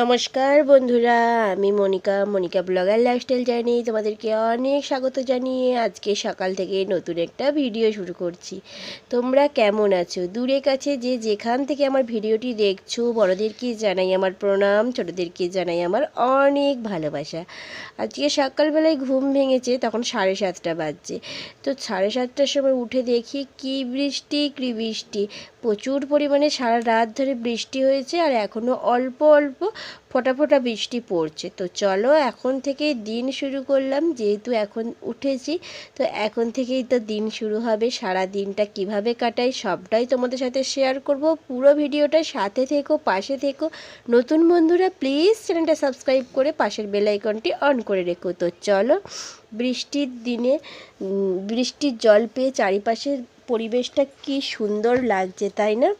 নমস্কার বন্ধুরা, আমি মনিকা মনিকা ব্লগার লাইফস্টাইল জানি তোমাদেরকে অনেক স্বাগত জানিয়ে আজকে সকাল থেকে নতুন একটা ভিডিও শুরু করছি। তোমরা কেমন আছো? দূরে কাছে যে যেখান থেকে আমার ভিডিওটি দেখছ, বড়দেরকে জানাই আমার প্রণাম, ছোটোদেরকে জানাই আমার অনেক ভালোবাসা। আজকে সকালবেলায় ঘুম ভেঙেছে, তখন সাড়ে সাতটা বাজছে। তো সাড়ে সাতটার সময় উঠে দেখি কি বৃষ্টি কি বৃষ্টি। প্রচুর পরিমাণে সারা রাত ধরে বৃষ্টি হয়েছে আর এখনও অল্প অল্প ফোটা ফোটা বৃষ্টি পড়ছে। তো চলো এখন থেকেই দিন শুরু করলাম, যেহেতু এখন উঠেছি, তো এখন থেকেই তো দিন শুরু হবে। সারা দিনটা কীভাবে কাটাই সবটাই তোমাদের সাথে শেয়ার করব। পুরো ভিডিওটা সাথে থেকো, পাশে থেকো। নতুন বন্ধুরা প্লিজ চ্যানেলটা সাবস্ক্রাইব করে পাশের বেলাইকনটি অন করে রেখো। তো চলো, বৃষ্টির দিনে বৃষ্টির জল পেয়ে চারিপাশের পরিবেশটা কি সুন্দর লাগছে, তাই না?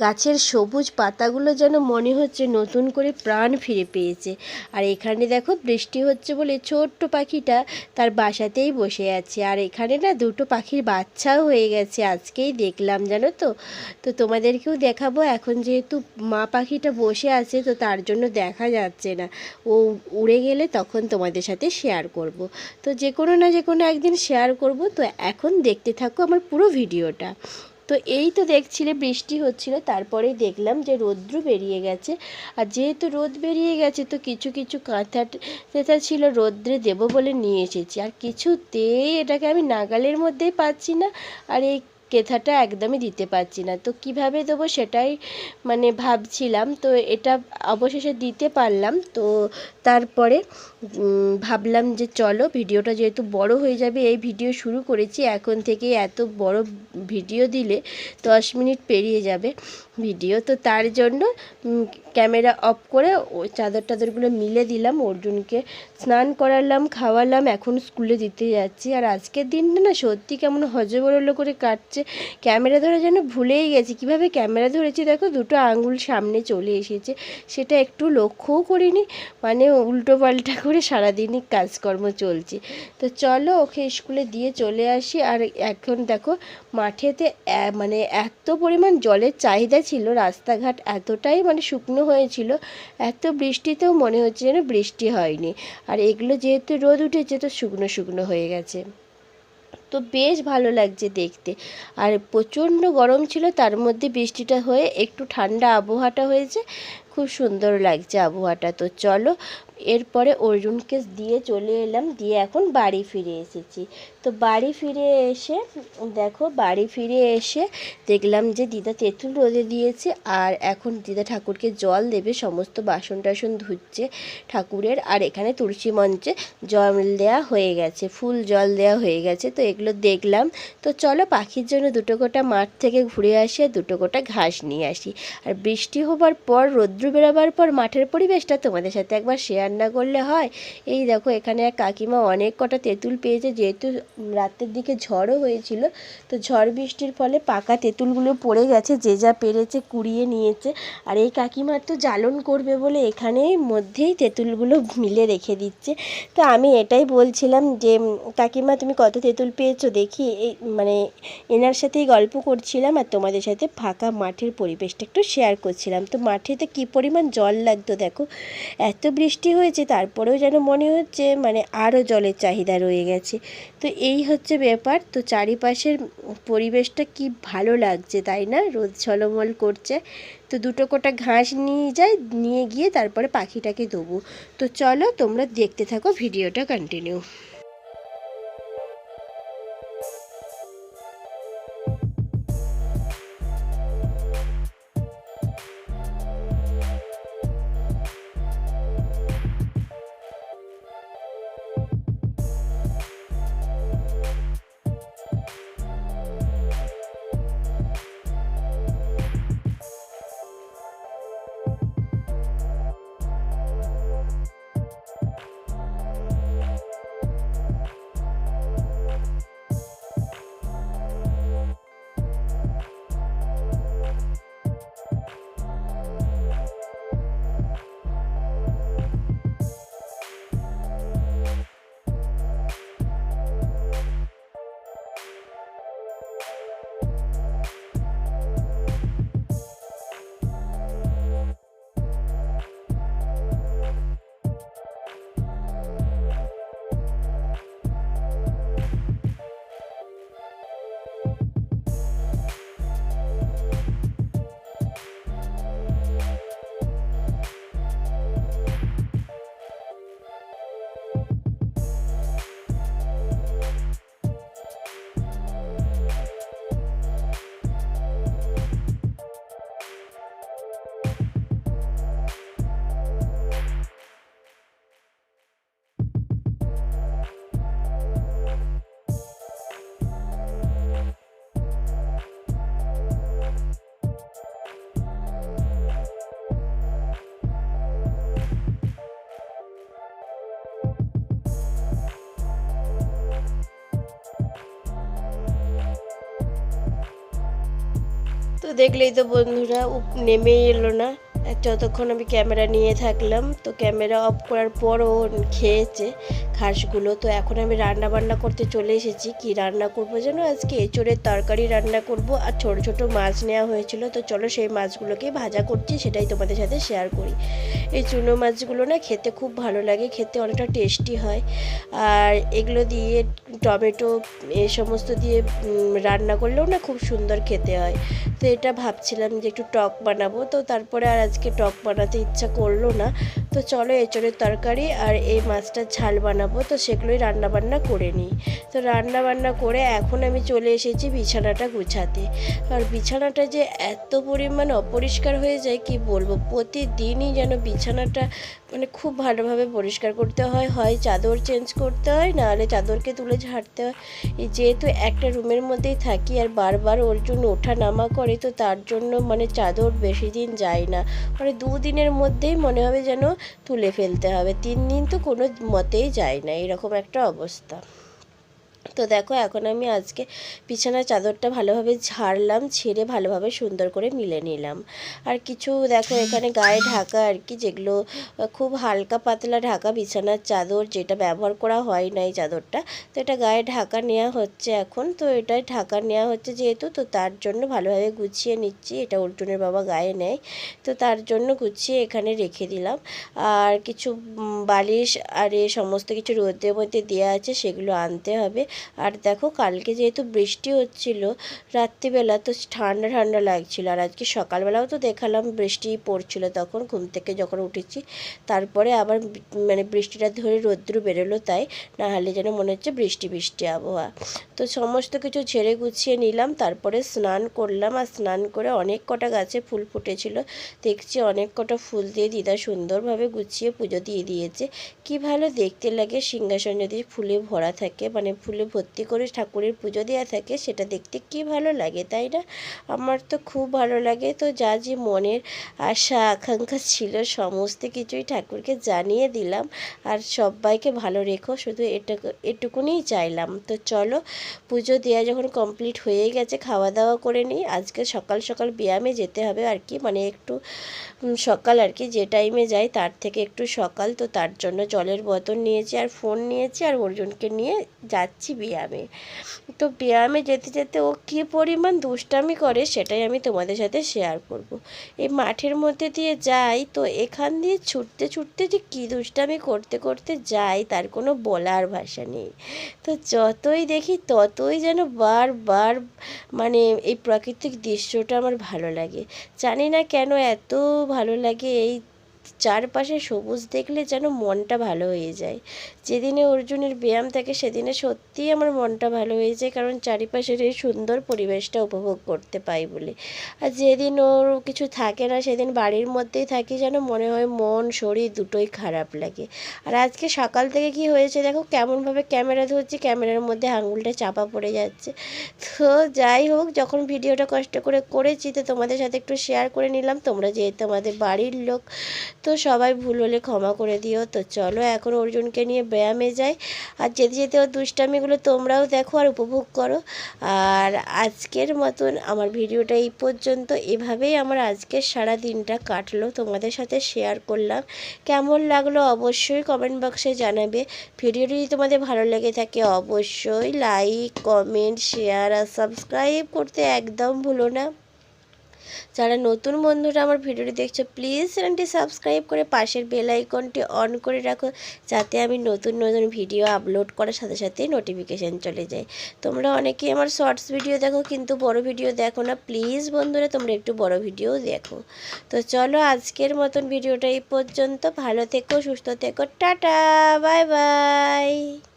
গাছের সবুজ পাতাগুলো যেন মনে হচ্ছে নতুন করে প্রাণ ফিরে পেয়েছে। আর এখানে দেখো বৃষ্টি হচ্ছে বলে ছোট্ট পাখিটা তার বাসাতেই বসে আছে। আর এখানে না দুটো পাখির বাচ্চাও হয়ে গেছে, আজকেই দেখলাম, জানো তো? তো তোমাদেরকেও দেখাবো। এখন যেহেতু মা পাখিটা বসে আছে, তো তার জন্য দেখা যাচ্ছে না। ও উড়ে গেলে তখন তোমাদের সাথে শেয়ার করব। তো যে কোনো না যে কোনো একদিন শেয়ার করব। তো এখন দেখতে থাকো আমার পুরো ভিডিওটা। তো এই তো দেখছিলে বৃষ্টি হচ্ছিল তারপরে দেখলাম যে রৌদ্র বেরিয়ে গেছে। আর যেহেতু রোদ বেরিয়ে গেছে, তো কিছু কিছু কাঁথা টেথা ছিল, রৌদ্রে দেবো বলে নিয়ে এসেছি। আর কিছুতেই এটাকে আমি নাগালের মধ্যেই পাচ্ছি না। আর এই কেথাটা একদমই দিতে পারছি না। তো কীভাবে দেবো সেটাই মানে ভাবছিলাম। তো এটা অবশেষে দিতে পারলাম। তো তারপরে ভাবলাম যে চলো, ভিডিওটা যেহেতু বড় হয়ে যাবে, এই ভিডিও শুরু করেছি। এখন থেকে এত বড় ভিডিও দিলে দশ মিনিট পেরিয়ে যাবে ভিডিও। তো তার জন্য ক্যামেরা অফ করে চাদর টাদরগুলো মিলে দিলাম। অর্জুনকে স্নান করালাম, খাওয়ালাম। এখন স্কুলে দিতে যাচ্ছি। আর আজকের দিনটা না সত্যি কেমন হজবরল করে কাটছে। ক্যামেরা ধরা যেন ভুলেই গেছি। কীভাবে ক্যামেরা ধরেছি? দেখো, দুটো আঙুল সামনে চলে এসেছে। সেটা একটু লক্ষ্যও করিনি মানে উল্টো পাল্টা করে সারাদিনই কাজকর্ম চলছে। তো চলো, ওকে স্কুলে দিয়ে চলে আসি। আর এখন দেখো, মাঠেতে মানে এত পরিমাণ জলের চাহিদা ছিল, রাস্তাঘাট এতটাই মানে শুকনো হয়েছিল, এত বৃষ্টিতেও মনে হচ্ছে যেন বৃষ্টি হয়নি। আর এগুলো যেহেতু রোদ উঠেছে, তো শুকনো শুকনো হয়ে গেছে। তো বেশ ভালো লাগছে দেখতে। আর প্রচণ্ড গরম ছিল, তার মধ্যে বৃষ্টিটা হয়ে একটু ঠান্ডা আবহাওয়াটা হয়েছে। খুব সুন্দর লাগছে আবহাওয়াটা। তো চলো এরপরে অর্জুনকে দিয়ে চলে এলাম, দিয়ে এখন বাড়ি ফিরে এসেছি। তো বাড়ি ফিরে এসে, দেখো বাড়ি ফিরে এসে দেখলাম যে দিদা তেঁতুল রোদে দিয়েছে আর এখন দিদা ঠাকুরকে জল দেবে, সমস্ত বাসন টাসন ধুচ্ছে ঠাকুরের আর এখানে তুলসী মঞ্চে জল দেওয়া হয়ে গেছে, ফুল জল দেওয়া হয়ে গেছে। তো এগুলো দেখলাম, তো চলো পাখির জন্য দুটো গোটা মাঠ থেকে ঘুরে আসি আর দুটো গোটা ঘাস নিয়ে আসি। আর বৃষ্টি হবার পর, রৌদ্র বেরোবার পর মাঠের পরিবেশটা তোমাদের সাথে একবার শেয়ার রান্না করলে হয়। এই দেখো, এখানে এক কাকিমা অনেক কটা তেঁতুল পেয়েছে। যেহেতু রাতের দিকে ঝড়ও হয়েছিল, তো ঝড় বৃষ্টির ফলে পাকা তেঁতুলগুলো পড়ে গেছে, যে যা পেরেছে কুড়িয়ে নিয়েছে। আর এই কাকিমার তো জ্বালন করবে বলে এখানেই মধ্যেই তেঁতুলগুলো মিলে রেখে দিচ্ছে। তো আমি এটাই বলছিলাম যে, কাকিমা তুমি কত তেঁতুল পেয়েছ দেখি। এই মানে এনার সাথেই গল্প করছিলাম আর তোমাদের সাথে ফাঁকা মাঠের পরিবেশটা একটু শেয়ার করছিলাম। তো মাঠেতে কী পরিমাণ জল লাগতো দেখো? এত বৃষ্টি হয়েছে, তারপরেও যেন মনে হচ্ছে মানে আরও জলের চাহিদা রয়ে গেছে। তো এই হচ্ছে ব্যাপার। তো চারিপাশের পরিবেশটা কি ভালো লাগছে তাই না? রোদ ঝলমল করছে। তো দুটো কোটা ঘাস নিয়ে যাই, নিয়ে গিয়ে তারপরে পাখিটাকে দেবো। তো চলো তোমরা দেখতে থাকো, ভিডিওটা কন্টিনিউ দেখলেই তো বন্ধুরা নেমেই এলো না। যতক্ষণ আমি ক্যামেরা নিয়ে থাকলাম, তো ক্যামেরা অফ করার পরও খেয়েছে ঘাসগুলো। তো এখন আমি রান্না বান্না করতে চলে এসেছি। কি রান্না করব যেন আজকে? এঁচড়ের তরকারি রান্না করব আর ছোট ছোট মাছ নেওয়া হয়েছিল। তো চলো সেই মাছগুলোকে ভাজা করছি, সেটাই তোমাদের সাথে শেয়ার করি। এই চুনো মাছগুলো না খেতে খুব ভালো লাগে, খেতে অনেকটা টেস্টি হয়। আর এগুলো দিয়ে টমেটো, এ সমস্ত দিয়ে রান্না করলেও না খুব সুন্দর খেতে হয়। তো এটা ভাবছিলাম যে একটু টক বানাবো। তো তারপরে আর আজকে টক বানাতে ইচ্ছা করল না। তো চলো এঁচড়ের তরকারি আর এই মাছটার ঝাল বানাবো। তো সেগুলোই রান্নাবান্না করে নিই। তো রান্নাবান্না করে এখন আমি চলে এসেছি বিছানাটা গুছাতে। আর বিছানাটা যে এত পরিমাণ অপরিষ্কার হয়ে যায়, কি বলব? প্রতিদিনই যেন বিছানাটা মানে খুব ভালোভাবে পরিষ্কার করতে হয়। হয় চাদর চেঞ্জ করতে হয়, নাহলে চাদরকে তুলে ঝাড়তে হয়। যেহেতু একটা রুমের মধ্যেই থাকি আর বারবার ওর জন্য ওঠা নামা করে, তো তার জন্য মানে চাদর বেশি দিন যায় না। মানে দুদিনের মধ্যেই মনে হবে যেন তুলে ফেলতে হবে। তিন দিন তো কোনো মতেই যায় না, এরকম একটা অবস্থা। তো দেখো, এখন আমি আজকে বিছানার চাদরটা ভালোভাবে ঝাড়লাম, ছেড়ে ভালোভাবে সুন্দর করে মিলে নিলাম। আর কিছু দেখো, এখানে গায়ে ঢাকা আর কি, যেগুলো খুব হালকা পাতলা ঢাকা বিছানার চাদর যেটা ব্যবহার করা হয় না এই চাদরটা, তো এটা গায়ে ঢাকা নেওয়া হচ্ছে এখন। তো এটা ঢাকা নেওয়া হচ্ছে যেহেতু, তো তার জন্য ভালোভাবে গুছিয়ে নিচ্ছি। এটা অর্জুনের বাবা গায়ে নেয়, তো তার জন্য গুছিয়ে এখানে রেখে দিলাম। আর কিছু বালিশ আর এ সমস্ত কিছু রোদের মধ্যে দেওয়া আছে, সেগুলো আনতে হবে। আর দেখো কালকে যেহেতু বৃষ্টি হচ্ছিল রাত্রিবেলা, তো ঠান্ডা ঠান্ডা লাগছিল। আর আজকে সকালবেলাও তো দেখালাম বৃষ্টি পড়ছিল তখন ঘুম থেকে যখন উঠেছি, তারপরে আবার মানে বৃষ্টিটা ধরে রোদ্রু বেরোলো তাই, না হলে যেন মনে হচ্ছে বৃষ্টি বৃষ্টি আবহাওয়া। তো সমস্ত কিছু ঝেড়ে গুছিয়ে নিলাম, তারপরে স্নান করলাম। আর স্নান করে অনেক কটা গাছে ফুল ফুটেছিল। দেখছি অনেক কটা ফুল দিয়ে দিদা সুন্দরভাবে গুছিয়ে পুজো দিয়ে দিয়েছে। কি ভালো দেখতে লাগে সিংহাসন যদি ফুলে ভরা থাকে মানে ফুলে ভর্তি করে ঠাকুরের পুজো দেওয়া থাকে, সেটা দেখতে কি ভালো লাগে, তাই না? আমার তো খুব ভালো লাগে। তো যা যে মনের আশা, আকাঙ্ক্ষা ছিল, সমস্ত কিছুই ঠাকুরকে জানিয়ে দিলাম। আর সবাইকে ভালো রেখো, শুধু এটা, এটুকুনিই চাইলাম। তো চলো, পুজো দেওয়া যখন কমপ্লিট হয়ে গেছে খাওয়া দাওয়া করে নিই। আজকে সকাল সকাল ব্যায়ামে যেতে হবে আর কি মানে একটু সকাল আর কি, যে টাইমে যাই, তার থেকে একটু সকাল। তো তার জন্য জলের বোতল নিয়েছি, আর ফোন নিয়েছি, আর অর্জুনকে নিয়ে যাচ্ছি। ব্যায়ামে। তো ব্যায়ামে যেতে যেতে ও কী পরিমাণ দুষ্টামি করে সেটাই আমি তোমাদের সাথে শেয়ার করব। এই মাঠের মধ্যে দিয়ে যাই তো এখান দিয়ে ছুটতে ছুটতে যে কী দুষ্টামি করতে করতে যাই তার কোনো বলার ভাষা নেই। তো যতই দেখি ততই যেন বারবার মানে এই প্রাকৃতিক দৃশ্যটা আমার ভালো লাগে। জানি না কেন এত ভালো লাগে এই চারপাশে সবুজ দেখলে যেন মনটা ভালো হয়ে যায়। যেদিনে অর্জুনের ব্যায়াম থাকে, সেদিনে সত্যিই আমার মনটা ভালো হয়ে যায়, কারণ চারিপাশের এই সুন্দর পরিবেশটা উপভোগ করতে পাই বলে। আর যেদিন ওর কিছু থাকে না, সেদিন বাড়ির মধ্যেই থাকি, যেন মনে হয় মন, শরীর দুটোই খারাপ লাগে। আর আজকে সকাল থেকে কি হয়েছে দেখো, কেমনভাবে ক্যামেরা ধরছি, ক্যামেরার মধ্যে আঙুলটা চাপা পড়ে যাচ্ছে। তো যাই হোক, যখন ভিডিওটা কষ্ট করে করেছি, তো তোমাদের সাথে একটু শেয়ার করে নিলাম। তোমরা যেহেতু আমাদের বাড়ির লোক, তো সবাই ভুল হলে ক্ষমা করে দিও। তো চলো, এখন অর্জুনকে নিয়ে ব্যায়ামে যাই। আর যেতে যেতে ওর দুষ্টামিগুলো তোমরাও দেখো আর উপভোগ করো। আর আজকের মতন আমার ভিডিওটা এই পর্যন্ত। এভাবেই আমার আজকের সারা দিনটা কাটলো। তোমাদের সাথে শেয়ার করলাম। কেমন লাগল অবশ্যই কমেন্ট বক্সে জানাবে। ভিডিওটি যদি তোমাদের ভালো লেগে থাকে অবশ্যই লাইক কমেন্ট শেয়ার আর সাবস্ক্রাইব করতে একদম ভুলো না। যারা নতুন বন্ধুরা আমার ভিডিওটি দেখছ প্লিজ চ্যানেলটি সাবস্ক্রাইব করে পাশের বেল আইকনটি অন করে রাখো, যাতে আমি নতুন নতুন ভিডিও আপলোড করার সাথে সাথে নোটিফিকেশান চলে যায়। তোমরা অনেকেই আমার শর্টস ভিডিও দেখো, কিন্তু বড় ভিডিও দেখো না প্লিজ বন্ধুরা তোমরা একটু বড় ভিডিও দেখো। তো চলো আজকের মতন ভিডিওটা এই পর্যন্ত, ভালো থেকো, সুস্থ থেকো, টাটা বাই বাই